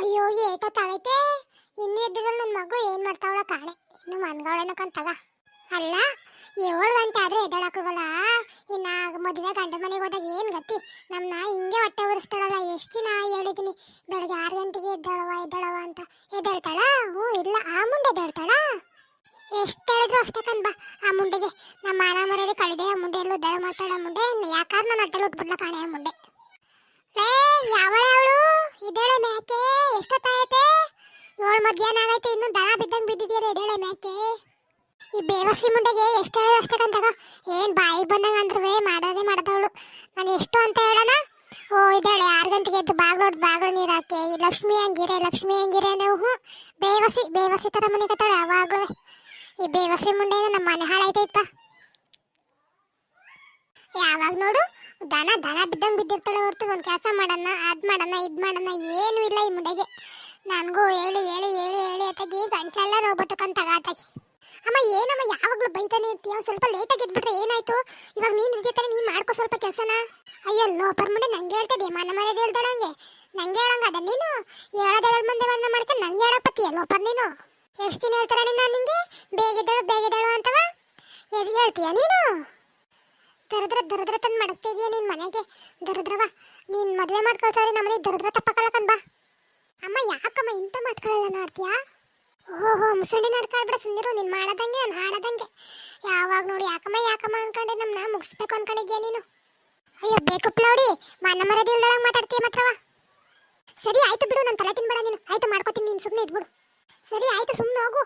ಅಯ್ಯೋ ಏಟ ಇನ್ನು ಇನ್ನಿದ್ರೆ ನನ್ನ ಮಗು ಏನು ಮಾಡ್ತಾವಳ ಕಾಣೆ. ಇನ್ನು ಮನ್ಗಳೇನ ಕಂತಗ ಅಲ್ಲ, ಏಳು ಗಂಟೆ ಆದ್ರೆ ಎದ್ದಾಡಕ್ಕಲ್ವಲ್ಲ ಇನ್ನ ಮದುವೆ ಗಂಡ ಮನೆಗೆ ಹೋದಾಗ ಏನು ಗತಿ? ನಾ ಹಿಂಗೆ ಹೊಟ್ಟೆ ಉರಿಸ್ತಾಳಲ್ಲ, ಎಷ್ಟು ದಿನ ಹೇಳಿದೀನಿ. ಬೆಳಗ್ಗೆ ಆರು ಗಂಟೆಗೆ ಎದ್ದಾಳವ ಎದ್ದಾಳವ ಅಂತ. ಎದ್ದಾಳ ಹ್ಞೂ, ಇಲ್ಲ, ಆ ಮುಂಡೆ ಎದ್ದಾಳ ಎಷ್ಟು ಹೇಳಿದ್ರು ಅಷ್ಟೇ ಬಾ, ಆ ಮುಂಡೆಗೆ. ನಮ್ಮ ಮಾನ ಮರೆಯಲ್ಲಿ ಕಳೆದೆ, ಆ ಮುಂಡೆ ಎಲ್ಲೂ ಮಾಡ್ತಾಳ ಆ ಮುಂಡೆ. ಯಾಕಾದ್ರೆ ನನ್ನ ಅಟ್ಟಲ್ಲಿ ಉಟ್ಬಿಡ್ಲ ಕಾಣೆ ಆ ಮುಂಡೆ. ಏಳು ಮಧ್ಯಾಹ್ನ ಆಗೈತೆ ಇನ್ನು ದನ ಬಿದ್ದಂಗೆ ಬಿದ್ದಿದ್ದೀರ ಎದಳೆ ಮ್ಯಾಕೆ ಈ ಬೇವಸಿ ಮುಂದೆಗೆ ಎಷ್ಟು ಹೇಳೋ ಅಷ್ಟಕ್ಕಂತಾಗ ಏನು ಬಾಯಿ ಬಂದಂಗೆ ಅಂದ್ರೆ ಮಾಡೋದೇ ಮಾಡದವಳು. ನಾನು ಎಷ್ಟು ಅಂತ ಹೇಳೋಣ? ಓ, ಇದ್ದಾಳೆ, ಆರು ಗಂಟೆಗೆ ಎದ್ದು ಬಾಗ್ಲೋಡ್ ಬಾಗ್ಲು ನೀರು ಹಾಕಿ ಲಕ್ಷ್ಮಿ ಹಂಗಿರೆ ಲಕ್ಷ್ಮಿ ಹಂಗಿರೆ ನಾವು ಬೇವಸಿ ಬೇವಸಿ ತರ ಮನೆ ಕತ್ತಾಳೆ ಯಾವಾಗಲೂ ಈ ಬೇವಸಿ ಮುಂಡೆಯಿಂದ ನಮ್ಮ ಮನೆ ಹಾಳಾಯ್ತೈತ ಯಾವಾಗ ನೋಡು, ದನ ದನ ಬಿದ್ದಂಗೆ ಬಿದ್ದಿರ್ತಾಳೆ ಹೊರತು, ಒಂದು ಕೆಲಸ ಮಾಡೋಣ ಅದು ಮಾಡೋಣ ಇದು ಮಾಡೋಣ ಏನೂ ಇಲ್ಲ ಈ ಮುಂಡೆಗೆ. ನನಗೂ ಹೇಳಿ ಹೇಳಿ ಹೇಳಿ ಹೇಳಿ ಅತ್ತಾಗಿ ಗಂಟ್ಲೆಲ್ಲ ನೋವು ಆತಾಗಿ ಅಮ್ಮ, ಏನಮ್ಮ, ಯಾವಾಗಲೂ ಬೈತಾನೆ ಇರ್ತೀಯ? ಸ್ವಲ್ಪ ಲೇಟಾಗಿ ಆಗಿ ಎದ್ಬಿಟ್ರೆ ಏನಾಯ್ತು? ಇವಾಗ ನೀನು ಇರ್ತಿರ್ತಾರೆ ನೀನು ಮಾಡ್ಕೋ ಸ್ವಲ್ಪ ಕೆಲಸನ? ಅಯ್ಯೋ ಲೋಪರ್ ಮುಂಡೆ ನಂಗೆ ಹೇಳ್ತದೆ ಮನೆ ಮನೆ ಹೇಳ್ತಾಳೆ ಹಂಗೆ ನಂಗೆ ಹೇಳಂಗ ಅದ ನೀನು? ಹೇಳೋದೆರಡು ಮುಂದೆ ಬಂದ ಮಾಡ್ತೆ ನಂಗೆ ಹೇಳಪ್ಪತ್ತೀಯ ಲೋಪರ್ ನೀನು? ಎಷ್ಟು ದಿನ ಹೇಳ್ತಾರ ನಾನು ನಿಂಗೆ? ಬೇಗಿದ್ದಳು ಬೇಗಿದ್ದಳು ಅಂತವ? ಎದು ಹೇಳ್ತೀಯ ನೀನು? ದರದ್ರ ದರದ್ರ ತಂದು ಮಡಗ್ತಾ ಇದೀಯ ನಿನ್ನ ಮನೆಗೆ. ದರದ್ರವ, ನೀನು ಮದುವೆ ಮಾಡ್ಕೊಳ್ತಾರೆ ನಮ್ಮನೆ ದರದ್ರ ತಪ್ಪಕಲ್ಲ ಬಾ. ಇಂಥ ಮಾತುಗಳೆಲ್ಲ ನೋಡ್ತೀಯಾ? ಓಹೋ ನಾಟಕ ಆಡ್ಬಿಡ ಸುಮ್ಮನಿರು ನೀನ್ ಮಾಡದಂಗೆ, ನಾನು ಹಾಡದಂಗೆ. ಯಾವಾಗ ನೋಡಿ ಯಾಕಮ್ಮ ಯಾಕಮ್ಮ ಅನ್ಕೊಂಡೆ ನಮ್ಮನ್ನ ಮುಗಿಸ್ಬೇಕು ಅನ್ಕೊಂಡಿದ್ಯಾ ನೀನು? ಅಯ್ಯೋ ಬೇಕು ನೋಡಿ, ಮನ ಮರದಿ ಇಲ್ದಳಂಗ್ ಮಾತಾಡ್ತೀಯ ಮಾತ್ರವ? ಸರಿ, ಆಯ್ತು ಬಿಡು, ನಾನು ತಲೆ ತಿನ್ಬೇಡ ನೀನು. ಆಯ್ತು, ಮಾಡ್ಕೋತೀನಿ ನೀನು ಸುಮ್ಮನೆ ಇದ್ಬಿಡು. ಸರಿ, ಆಯ್ತು ಸುಮ್ಮನೆ ಹೋಗು.